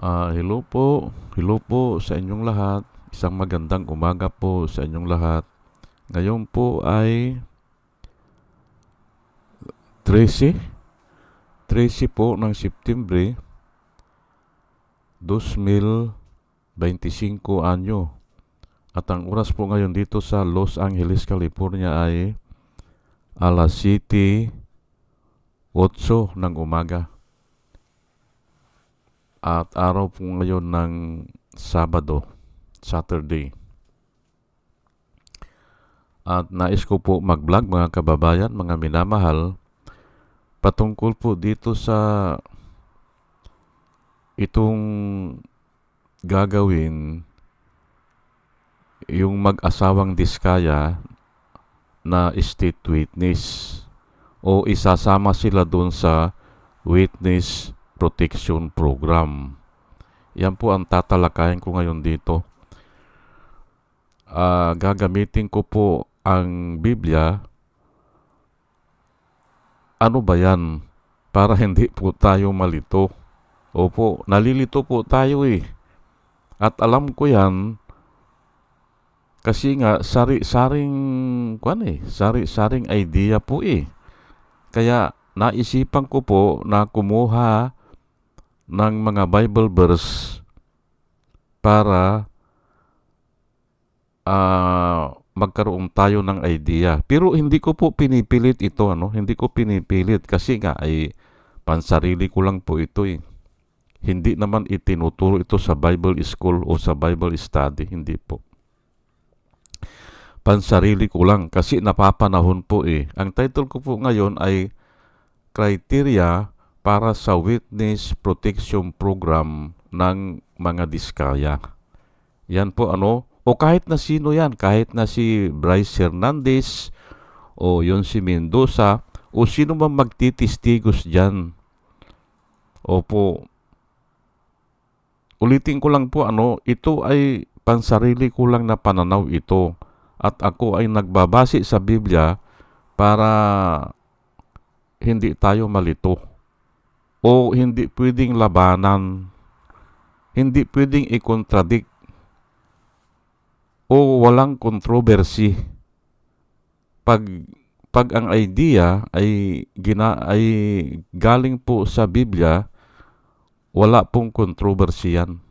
Ah, hello po. Hello po sa inyong lahat. Isang magandang umaga po sa inyong lahat. Ngayon po ay 13 13 po ng Septembre 2025 anyo. At ang oras po ngayon dito sa Los Angeles, California ay alas 7 8 ng umaga. At araw po ngayon ng Sabado, Saturday. At nais ko po mag-vlog mga kababayan, mga minamahal, patungkol po dito sa itong gagawin yung mag-asawang diskaya na state witness o isasama sila doon sa witness protection program. Yan po ang tatalakayin ko ngayon dito. Ah, gagamitin ko po ang Biblia. Ano ba yan? Para hindi po tayo malito. Opo, nalilito po tayo eh. At alam ko yan kasi nga sari-saring kwan eh, sari-saring idea po eh. Kaya naisipan ko po na kumuha ng mga Bible verse para ah magkaroon tayo ng idea. Pero hindi ko po pinipilit ito, ano? Hindi ko pinipilit kasi nga ay pansarili ko lang po ito eh. Hindi naman itinuturo ito sa Bible school o sa Bible study, hindi po. Pansarili ko lang kasi napapanahon po eh. Ang title ko po ngayon ay Criteria para sa Witness Protection Program ng mga diskaya. Yan po ano, o kahit na sino yan, kahit na si Bryce Hernandez o yon si Mendoza o sino man magtitistigos dyan. Opo, ulitin ko lang po ano, ito ay pansarili ko lang na pananaw ito. At ako ay nagbabase sa Biblia para hindi tayo malito o hindi pwedeng labanan, hindi pwedeng i-contradict o walang controversy. Pag pag ang idea ay gina ay galing po sa Biblia, wala pong controversy yan.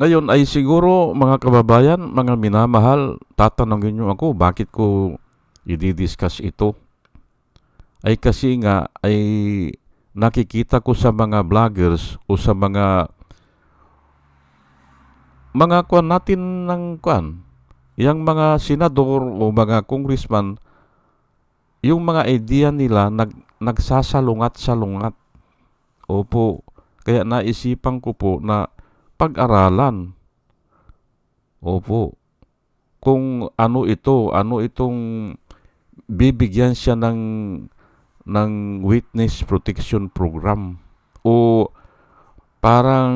Ngayon ay siguro mga kababayan, mga minamahal, tatanungin nyo ako bakit ko i-discuss ito ay kasi nga ay nakikita ko sa mga vloggers o sa mga mga kwan natin ng kwan yung mga senador o mga congressman yung mga idea nila nag, nagsasalungat-salungat. Opo kaya naisipan ko po na pag-aralan. Opo kung ano ito ano itong bibigyan siya ng ng witness protection program? O parang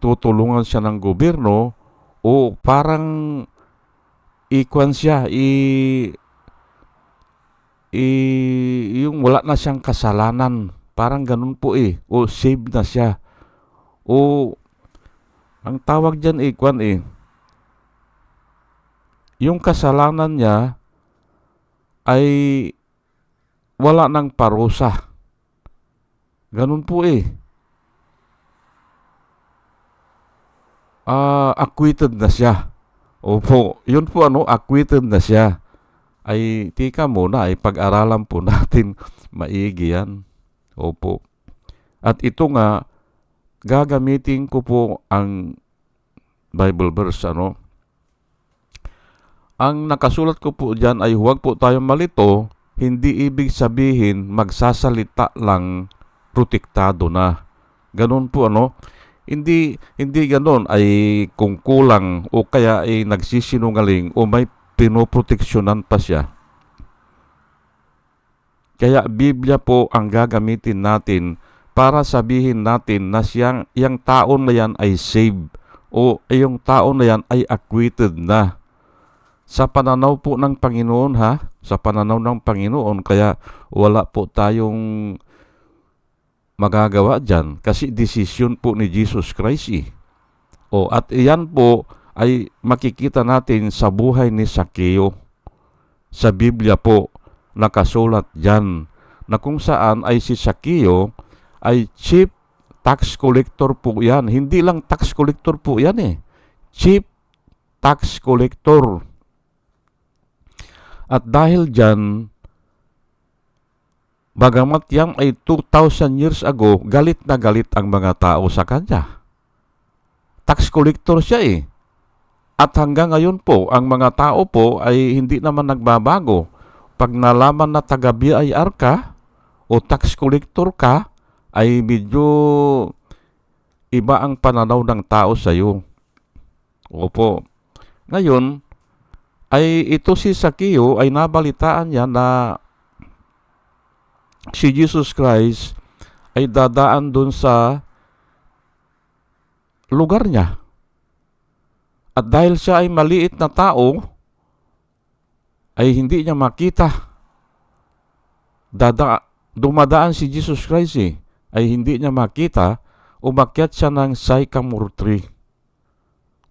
tutulungan siya ng gobyerno? O parang ikwan siya i, i yung wala na siyang kasalanan? Parang ganun po eh. O save na siya. O ang tawag diyan ikwan eh yung kasalanan niya ay wala ng parusa. Ganun po eh. Uh, acquitted na siya. Opo, yun po ano, acquitted na siya. Ay, tika muna, ay pag-aralan po natin maigi yan. Opo. At ito nga, gagamitin ko po ang Bible verse, ano. Ang nakasulat ko po dyan ay huwag po tayong malito hindi ibig sabihin magsasalita lang protektado na. Ganun po ano. Hindi hindi ganoon ay kung kulang o kaya ay nagsisinungaling o may pinoproteksyonan pa siya. Kaya Biblia po ang gagamitin natin para sabihin natin na siyang yung taon na yan ay saved o yung taon na yan ay acquitted na sa pananaw po ng Panginoon ha, sa pananaw ng Panginoon kaya wala po tayong magagawa dyan kasi desisyon po ni Jesus Christ eh. O, at iyan po ay makikita natin sa buhay ni Sakeo. Sa Biblia po, nakasulat dyan na kung saan ay si Sakeo ay chief tax collector po yan. Hindi lang tax collector po yan eh. Chief tax collector. At dahil dyan, bagamat yang ay 2,000 years ago, galit na galit ang mga tao sa kanya. Tax collector siya eh. At hanggang ngayon po, ang mga tao po ay hindi naman nagbabago. Pag nalaman na taga BIR ka o tax collector ka, ay medyo iba ang pananaw ng tao sa iyo. Opo. Ngayon, ay ito si Sakio ay nabalitaan niya na si Jesus Christ ay dadaan dun sa lugar niya. At dahil siya ay maliit na tao, ay hindi niya makita. Dada, dumadaan si Jesus Christ eh, ay hindi niya makita, umakyat siya ng sycamore tree.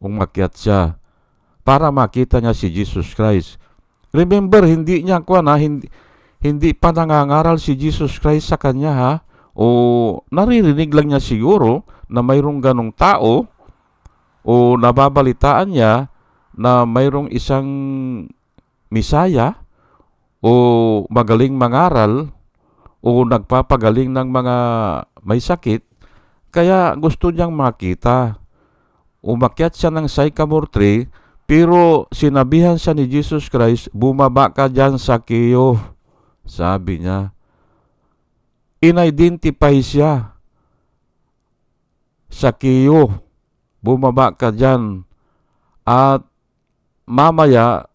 Umakyat siya para makita niya si Jesus Christ. Remember, hindi niya kuha na, hindi, hindi pa nangangaral si Jesus Christ sa kanya ha. O naririnig lang niya siguro na mayroong ganong tao o nababalitaan niya na mayroong isang misaya o magaling mangaral o nagpapagaling ng mga may sakit, kaya gusto niyang makita. Umakyat siya ng sycamore tree, pero sinabihan siya ni Jesus Christ, bumaba ka dyan sa kiyo. Sabi niya. In-identify siya. Sa kiyo. Bumaba ka dyan. At mamaya,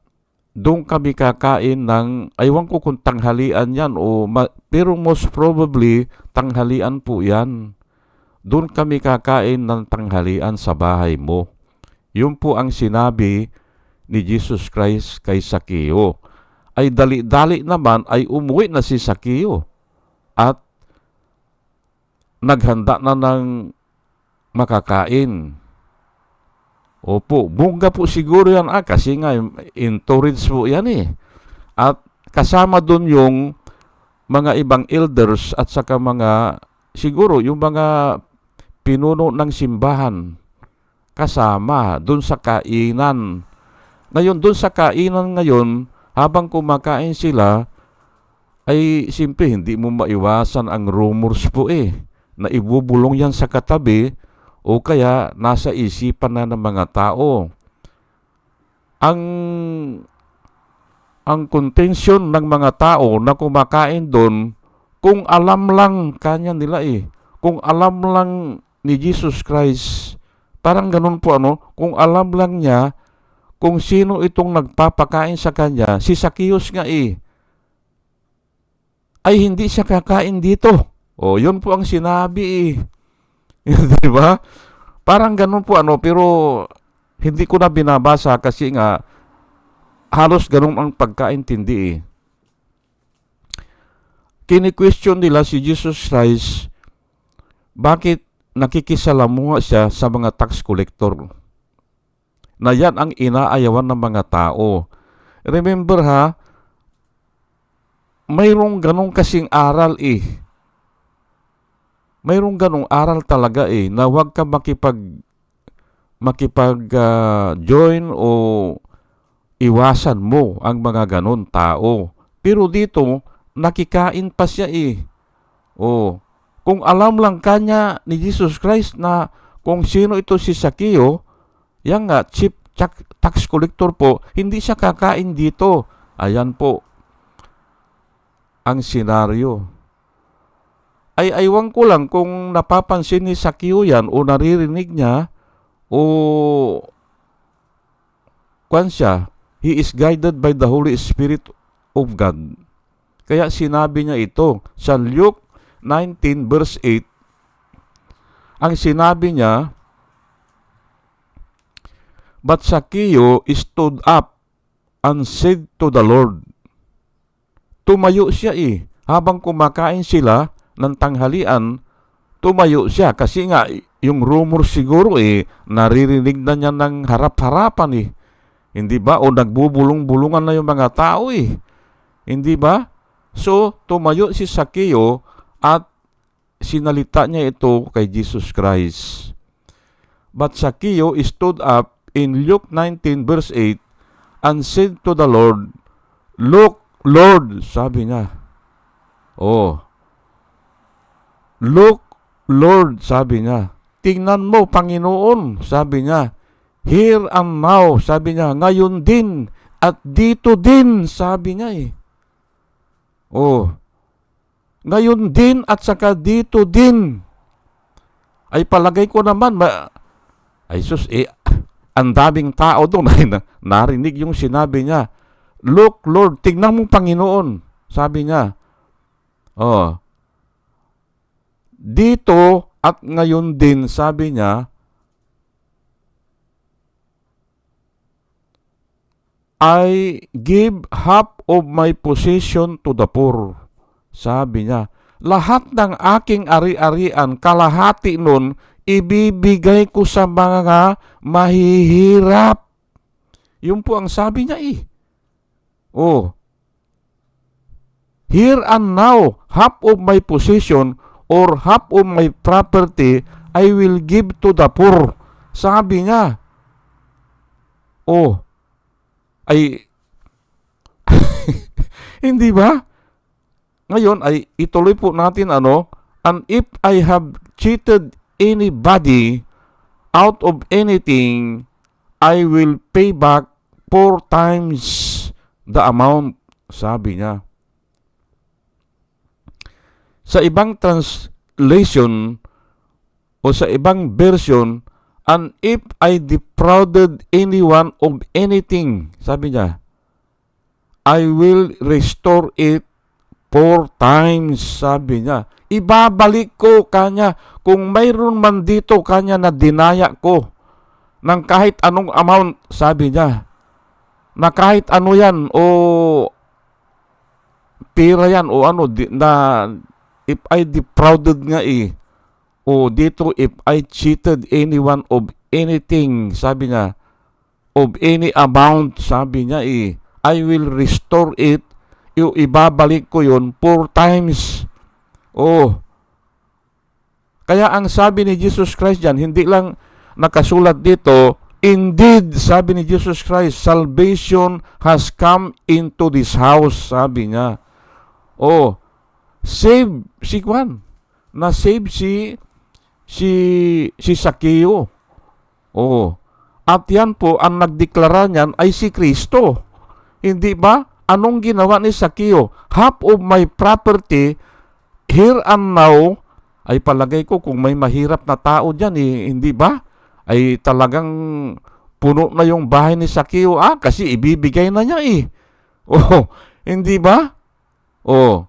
doon kami kakain ng, aywan ko kung tanghalian yan o, pero most probably, tanghalian po yan. Doon kami kakain ng tanghalian sa bahay mo. Yun po ang sinabi ni Jesus Christ kay Sakeo. Ay dali-dali naman ay umuwi na si Sakeo at naghanda na ng makakain. Opo, bunga po siguro yan ah, kasi nga encourage po yan eh. At kasama doon yung mga ibang elders at saka mga siguro yung mga pinuno ng simbahan kasama doon sa kainan. Ngayon, doon sa kainan ngayon, habang kumakain sila, ay simple hindi mo maiwasan ang rumors po eh na ibubulong yan sa katabi o kaya nasa isipan na ng mga tao. Ang ang contention ng mga tao na kumakain doon kung alam lang kanya nila eh. Kung alam lang ni Jesus Christ, parang ganun po ano, kung alam lang niya kung sino itong nagpapakain sa kanya, si Zacchaeus nga eh, ay hindi siya kakain dito. O, yun po ang sinabi eh. Di ba? Parang ganun po ano, pero hindi ko na binabasa kasi nga halos ganun ang pagkaintindi eh. Kini-question nila si Jesus Christ, bakit nakikisalamuha siya sa mga tax collector? Na yan ang inaayawan ng mga tao. Remember ha, mayroong ganong kasing aral eh mayroong ganong aral talaga eh na huwag ka makipag makipag uh, join o iwasan mo ang mga ganon tao. Pero dito nakikain pa siya eh. O kung alam lang kanya ni Jesus Christ na kung sino ito si Sakio, yan nga, chief tax collector po, hindi siya kakain dito. Ayan po ang senaryo ay aywan ko lang kung napapansin ni Sakyo yan o naririnig niya o kwan siya, he is guided by the Holy Spirit of God. Kaya sinabi niya ito sa Luke 19 verse 8. Ang sinabi niya, But Sakyo stood up and said to the Lord. Tumayo siya eh. Habang kumakain sila, ng tanghalian, tumayo siya kasi nga yung rumor siguro eh naririnig na niya ng harap-harapan eh. Hindi ba? O nagbubulong-bulungan na yung mga tao eh. Hindi ba? So, tumayo si Sakeo at sinalita niya ito kay Jesus Christ. But Sakeo stood up in Luke 19 verse 8 and said to the Lord, Look, Lord, sabi niya. Oh. Look, Lord, sabi niya. Tingnan mo, Panginoon, sabi niya. Here and now, sabi niya. Ngayon din, at dito din, sabi niya eh. Oh. Ngayon din at saka dito din. Ay palagay ko naman, ma- ay sus, eh, ang daming tao doon ay na, narinig yung sinabi niya. Look, Lord, tignan mo Panginoon, sabi niya. Oh. Dito at ngayon din, sabi niya, I give half of my possession to the poor. Sabi niya, lahat ng aking ari-arian, kalahati nun, ibibigay ko sa mga mahihirap. Yun po ang sabi niya eh. Oh. Here and now, half of my possession or half of my property, I will give to the poor. Sabi niya. Oh. Ay, hindi ba? Ngayon ay ituloy po natin ano, and if I have cheated anybody out of anything, I will pay back four times the amount, sabi niya. Sa ibang translation o sa ibang version, and if I defrauded anyone of anything, sabi niya, I will restore it four times, sabi niya. Ibabalik ko kanya kung mayroon man dito kanya na dinaya ko ng kahit anong amount, sabi niya. Na kahit ano yan o pera yan o ano di, na if I defrauded nga eh o dito if I cheated anyone of anything, sabi niya, of any amount, sabi niya eh, I will restore it yung ibabalik ko yun four times. Oh. Kaya ang sabi ni Jesus Christ dyan, hindi lang nakasulat dito, Indeed, sabi ni Jesus Christ, salvation has come into this house, sabi niya. Oh, save si Juan. Na save si si si Sakeo. Oh. At yan po ang nagdeklara niyan ay si Kristo. Hindi ba? Anong ginawa ni Sakeo? Half of my property here and now ay palagay ko kung may mahirap na tao diyan eh, hindi ba? Ay talagang puno na yung bahay ni Sakeo ah kasi ibibigay na niya eh. Oh, hindi ba? Oh,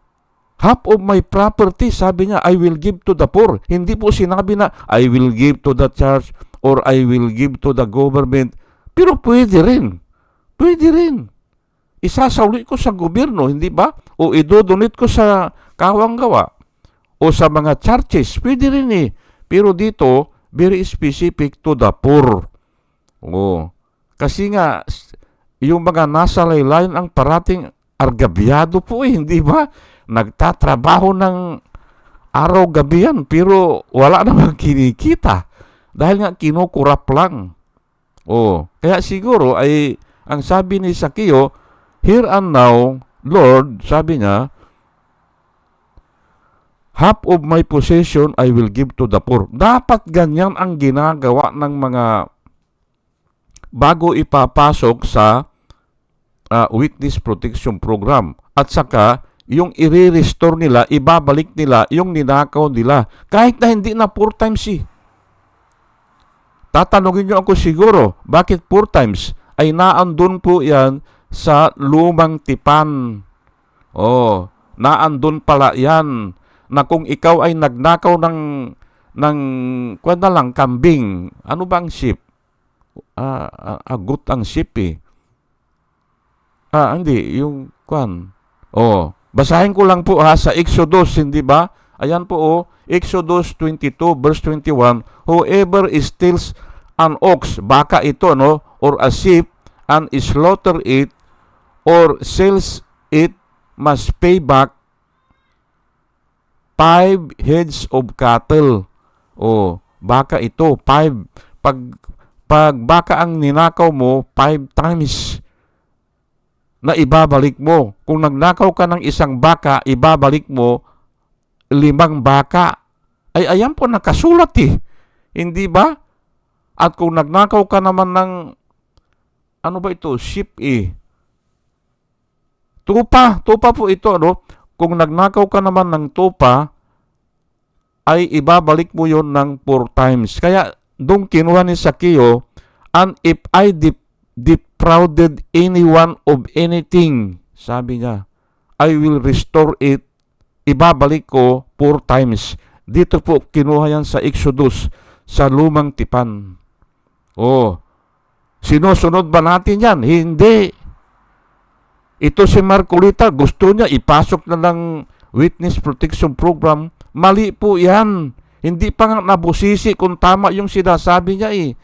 half of my property, sabi niya, I will give to the poor. Hindi po sinabi na, I will give to the church or I will give to the government. Pero pwede rin. Pwede rin. Isasauli ko sa gobyerno, hindi ba? O idodonate ko sa kawanggawa o sa mga churches. Pwede rin eh. Pero dito, very specific to the poor. Oo. Kasi nga, yung mga nasa laylayan ang parating argabyado po eh, hindi ba? Nagtatrabaho ng araw-gabi yan, pero wala namang kinikita. Dahil nga kinukurap lang. Oh, kaya siguro ay ang sabi ni Sakio, here and now, Lord, sabi niya, half of my possession I will give to the poor. Dapat ganyan ang ginagawa ng mga bago ipapasok sa uh, witness protection program. At saka, yung i-restore nila, ibabalik nila yung ninakaw nila. Kahit na hindi na four times eh. Tatanungin nyo ako siguro, bakit four times? Ay naandun po yan sa lumang tipan. Oh, naandun pala yan na kung ikaw ay nagnakaw ng ng kwan na lang kambing, ano bang sheep? Ah, ah, agot ang sheep eh. Ah, hindi, yung kwan. Oh, basahin ko lang po ha sa Exodus, hindi ba? Ayan po oh, Exodus 22 verse 21, Whoever steals an ox, baka ito no, or a sheep, and slaughter it, or sells it, must pay back five heads of cattle. O, baka ito, five. Pag, pag baka ang ninakaw mo, five times na ibabalik mo. Kung nagnakaw ka ng isang baka, ibabalik mo limang baka. Ay, ayan po, nakasulat eh. Hindi ba? At kung nagnakaw ka naman ng, ano ba ito, sheep eh. Tupa, tupa po ito, ano? Kung nagnakaw ka naman ng tupa, ay ibabalik mo yon ng four times. Kaya, doon kinuha ni Sakio, and if I dep- defrauded anyone of anything, sabi niya, I will restore it, ibabalik ko four times. Dito po, kinuha yan sa Exodus, sa lumang tipan. Oh, sinusunod ba natin yan? Hindi. Ito si Marcolita, gusto niya ipasok na ng Witness Protection Program. Mali po yan. Hindi pa nga nabusisi kung tama yung sinasabi niya eh.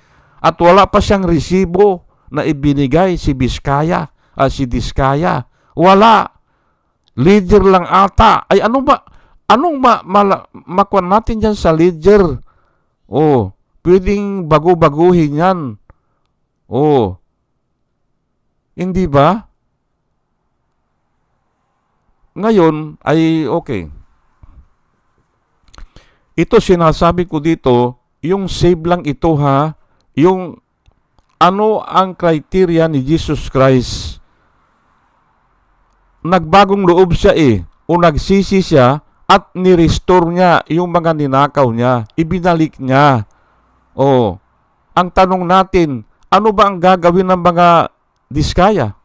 At wala pa siyang resibo na ibinigay si Biskaya, ah, si Diskaya. Wala. Ledger lang ata. Ay ano ba? Anong ma, mala, makuha natin dyan sa ledger? Oh, pwedeng bago-baguhin yan. Oh. Hindi ba? Ngayon ay okay. Ito sinasabi ko dito, yung save lang ito ha, yung ano ang criteria ni Jesus Christ. Nagbagong loob siya eh, o nagsisi siya at ni-restore niya yung mga ninakaw niya, ibinalik niya. Oh, ang tanong natin, ano ba ang gagawin ng mga diskaya?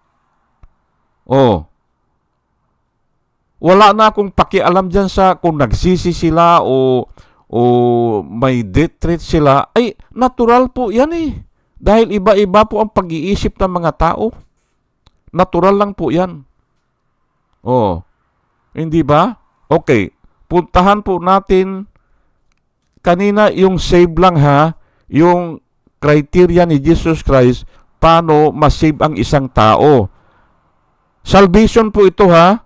Oh, wala na akong pakialam dyan sa kung nagsisi sila o o may death threat sila. Ay, natural po yan eh. Dahil iba-iba po ang pag-iisip ng mga tao. Natural lang po yan. Oh, hindi ba? Okay, puntahan po natin kanina yung save lang ha, yung criteria ni Jesus Christ paano masave ang isang tao. Salvation po ito ha,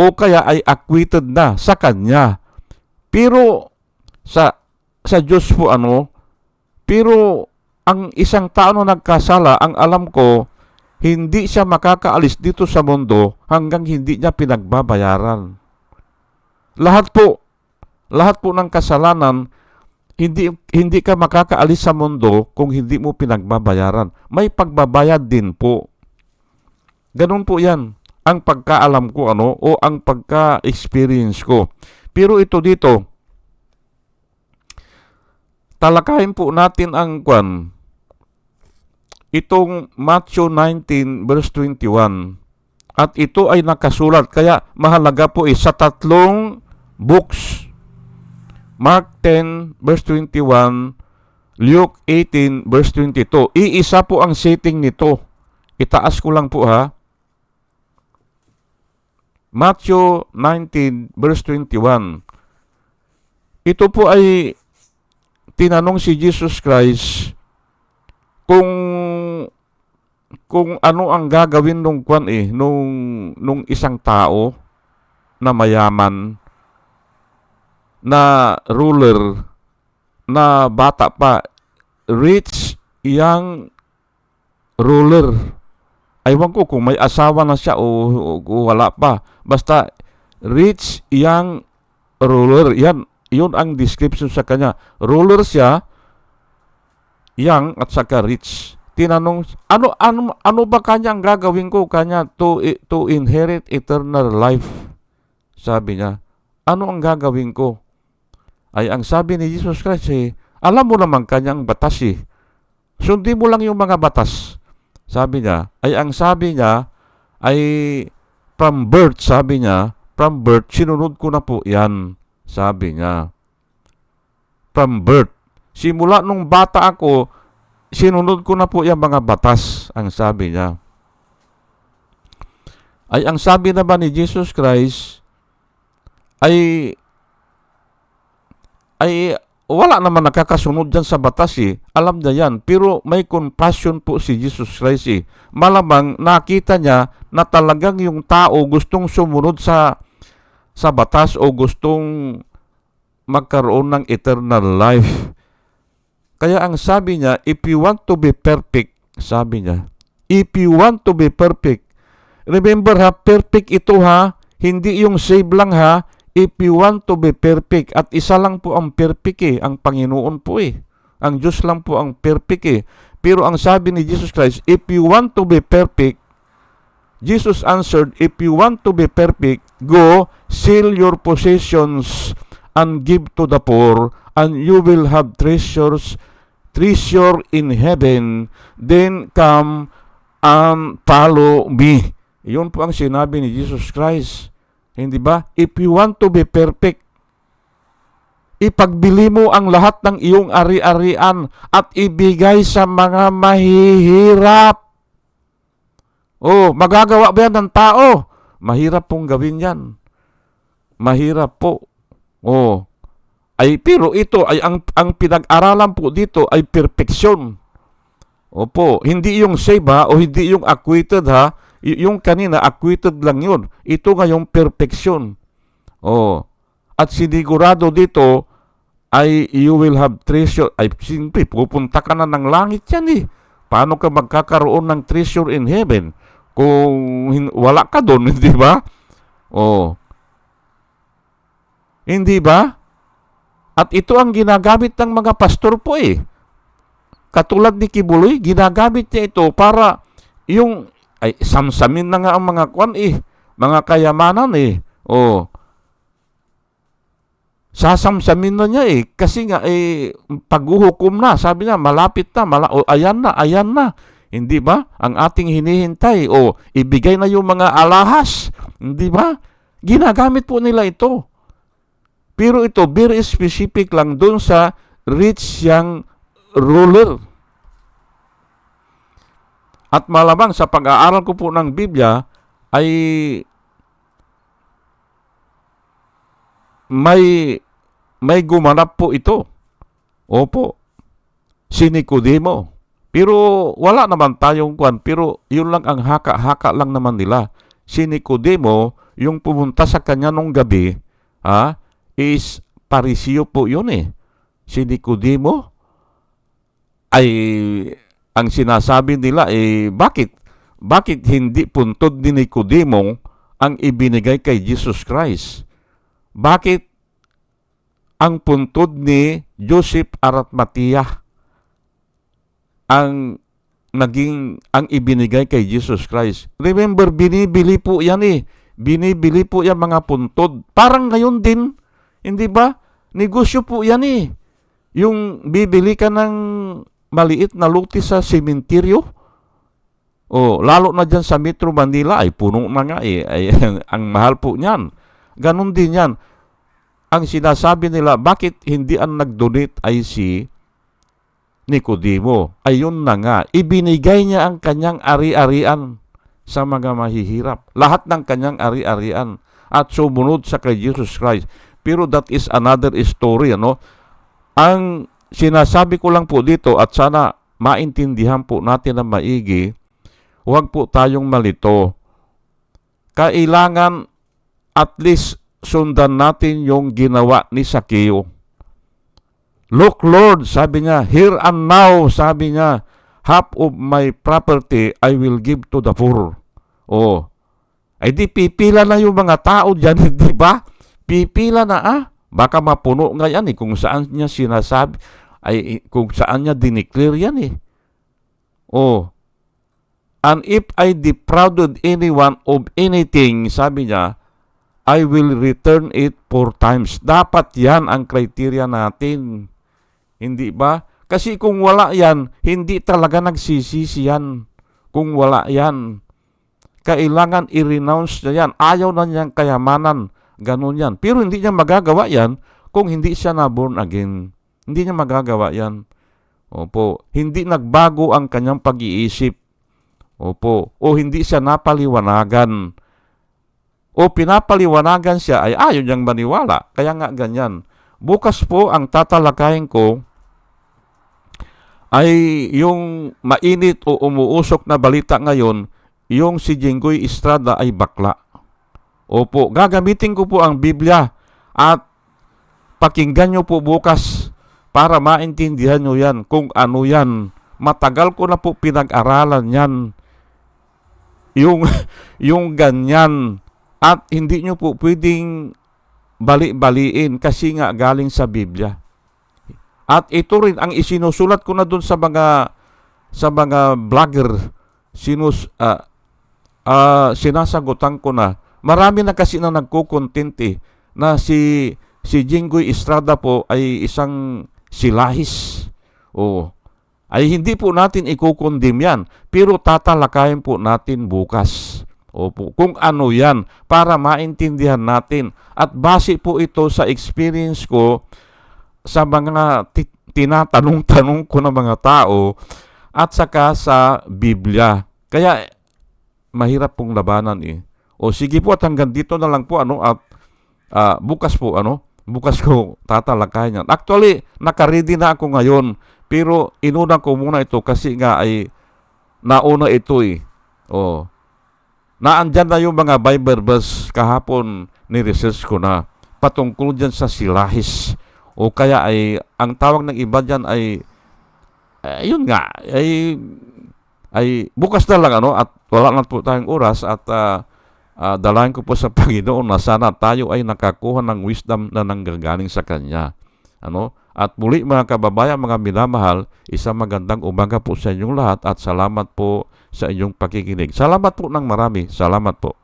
o kaya ay acquitted na sa kanya. Pero sa sa Diyos po ano, pero ang isang tao na nagkasala, ang alam ko, hindi siya makakaalis dito sa mundo hanggang hindi niya pinagbabayaran. Lahat po, lahat po ng kasalanan, hindi hindi ka makakaalis sa mundo kung hindi mo pinagbabayaran. May pagbabayad din po. Ganun po 'yan ang pagkaalam ko ano o ang pagka-experience ko. Pero ito dito, talakayin po natin ang kwan, itong Matthew 19 verse 21. At ito ay nakasulat, kaya mahalaga po eh, sa tatlong books. Mark 10 verse 21, Luke 18 verse 22. Iisa po ang setting nito. Itaas ko lang po ha. Matthew 19 verse 21. Ito po ay tinanong si Jesus Christ kung kung ano ang gagawin nung kwan eh nung nung isang tao na mayaman na ruler na bata pa rich young ruler aywan ko kung may asawa na siya o, o, o wala pa basta rich young ruler yan yun ang description sa kanya. Ruler siya young at saka rich. Tinanong ano ano ano ba kanya ang gagawin ko? Kanya to to inherit eternal life. Sabi niya ano ang gagawin ko? Ay ang sabi ni Jesus Christ eh alam mo naman kanyang batas eh. Sundin mo lang yung mga batas. Sabi niya ay ang sabi niya ay from birth sabi niya from birth sinunod ko na po yan sabi niya from birth simula nung bata ako sinunod ko na po yung mga batas, ang sabi niya. Ay ang sabi naman ni Jesus Christ ay ay wala naman nakakasunod dyan sa batas eh. Alam niya yan. Pero may compassion po si Jesus Christ eh. Malamang nakita niya na talagang yung tao gustong sumunod sa sa batas o gustong magkaroon ng eternal life. Kaya ang sabi niya, if you want to be perfect, sabi niya, if you want to be perfect, remember ha, perfect ito ha, hindi yung save lang ha, if you want to be perfect, at isa lang po ang perfect eh, ang Panginoon po eh. Ang Diyos lang po ang perfect eh. Pero ang sabi ni Jesus Christ, if you want to be perfect, Jesus answered, if you want to be perfect, go, sell your possessions, and give to the poor, and you will have treasures, treasure in heaven, then come and follow me. Yun po ang sinabi ni Jesus Christ. Hindi ba? If you want to be perfect, ipagbili mo ang lahat ng iyong ari-arian at ibigay sa mga mahihirap. Oh, magagawa ba yan ng tao? Mahirap pong gawin yan. Mahirap po. Oh. Ay, pero ito ay ang, ang pinag-aralan po dito ay perfection. Opo, hindi yung save ha, o hindi yung acquitted ha, Y- yung kanina, acquitted lang yun. Ito nga yung perfection. Oh. At sinigurado dito ay you will have treasure. Ay, simple, pupunta ka na ng langit yan eh. Paano ka magkakaroon ng treasure in heaven kung wala ka doon, hindi ba? Oh. Hindi ba? At ito ang ginagamit ng mga pastor po eh. Katulad ni Kibuloy, ginagamit niya ito para yung ay samsamin na nga ang mga kwan eh, mga kayamanan eh. Oh. Sasamsamin na niya eh kasi nga eh paghuhukom na, sabi niya malapit na, mala oh, ayan na, ayan na. Hindi ba? Ang ating hinihintay o ibigay na yung mga alahas, hindi ba? Ginagamit po nila ito. Pero ito very specific lang doon sa rich young ruler. At malamang sa pag-aaral ko po ng Biblia ay may may gumanap po ito. Opo. Si Nicodemo. Pero wala naman tayong kwan. Pero yun lang ang haka-haka lang naman nila. Si Nicodemo, yung pumunta sa kanya nung gabi, ah, is parisiyo po yun eh. Si Nicodemo ay ang sinasabi nila eh bakit bakit hindi puntod ni Nicodemo ang ibinigay kay Jesus Christ? Bakit ang puntod ni Joseph Aratmatia ang naging ang ibinigay kay Jesus Christ? Remember, binibili po yan eh. Binibili po yan mga puntod. Parang ngayon din, hindi ba? Negosyo po yan eh. Yung bibili ka ng maliit na luti sa sementeryo. O, lalo na dyan sa Metro Manila, ay puno na nga eh. Ay, ang mahal po niyan. Ganon din yan. Ang sinasabi nila, bakit hindi ang nag-donate ay si Nicodemo? Ayun na nga, ibinigay niya ang kanyang ari-arian sa mga mahihirap. Lahat ng kanyang ari-arian at sumunod sa kay Jesus Christ. Pero that is another story, ano? Ang sinasabi ko lang po dito at sana maintindihan po natin na maigi, huwag po tayong malito. Kailangan at least sundan natin yung ginawa ni Sakeo. Look Lord, sabi niya, here and now, sabi niya, half of my property I will give to the poor. Oh, ay di pipila na yung mga tao dyan, di ba? Pipila na ah. Baka mapuno nga yan eh, kung saan niya sinasabi, ay kung saan niya dineclare yan eh. Oh. And if I defrauded anyone of anything, sabi niya, I will return it four times. Dapat yan ang criteria natin. Hindi ba? Kasi kung wala yan, hindi talaga nagsisisi yan. Kung wala yan. Kailangan i-renounce niya yan. Ayaw na niyang kayamanan. Ganun yan. Pero hindi niya magagawa yan kung hindi siya na born again. Hindi niya magagawa yan. Opo. Hindi nagbago ang kanyang pag-iisip. Opo. O hindi siya napaliwanagan. O pinapaliwanagan siya ay ayaw niyang maniwala. Kaya nga ganyan. bukas po ang tatalakayin ko ay yung mainit o umuusok na balita ngayon, yung si Jinggoy Estrada ay bakla. Opo, gagamitin ko po ang Biblia at pakinggan nyo po bukas para maintindihan nyo yan kung ano yan. Matagal ko na po pinag-aralan yan. Yung, yung ganyan. At hindi nyo po pwedeng bali-baliin kasi nga galing sa Biblia. At ito rin ang isinusulat ko na doon sa mga sa mga vlogger sinus ah, ah, sinasagutan ko na marami na kasi na nagko-content eh, na si si Jinggoy Estrada po ay isang silahis. O ay hindi po natin ikukondim yan, pero tatalakayin po natin bukas. Opo, kung ano yan para maintindihan natin. At base po ito sa experience ko sa mga ti- tinatanong-tanong ko ng mga tao at saka sa Biblia. Kaya mahirap pong labanan eh. O sige po at hanggang dito na lang po ano at ah, bukas po ano, bukas ko tatalakayan yan. Actually, nakaready na ako ngayon pero inuna ko muna ito kasi nga ay nauna ito eh. O, naandyan na yung mga Bible verse kahapon ni-research ko na patungkol dyan sa silahis. O kaya ay, ang tawag ng iba dyan ay, ayun nga, ay, ay bukas na lang ano, at wala na po tayong oras at ah, ah, dalayan ko po sa Panginoon na sana tayo ay nakakuha ng wisdom na nanggagaling sa Kanya. Ano? At muli mga kababayan, mga minamahal, isang magandang umaga po sa inyong lahat at salamat po sa inyong pakikinig. Salamat po ng marami. Salamat po.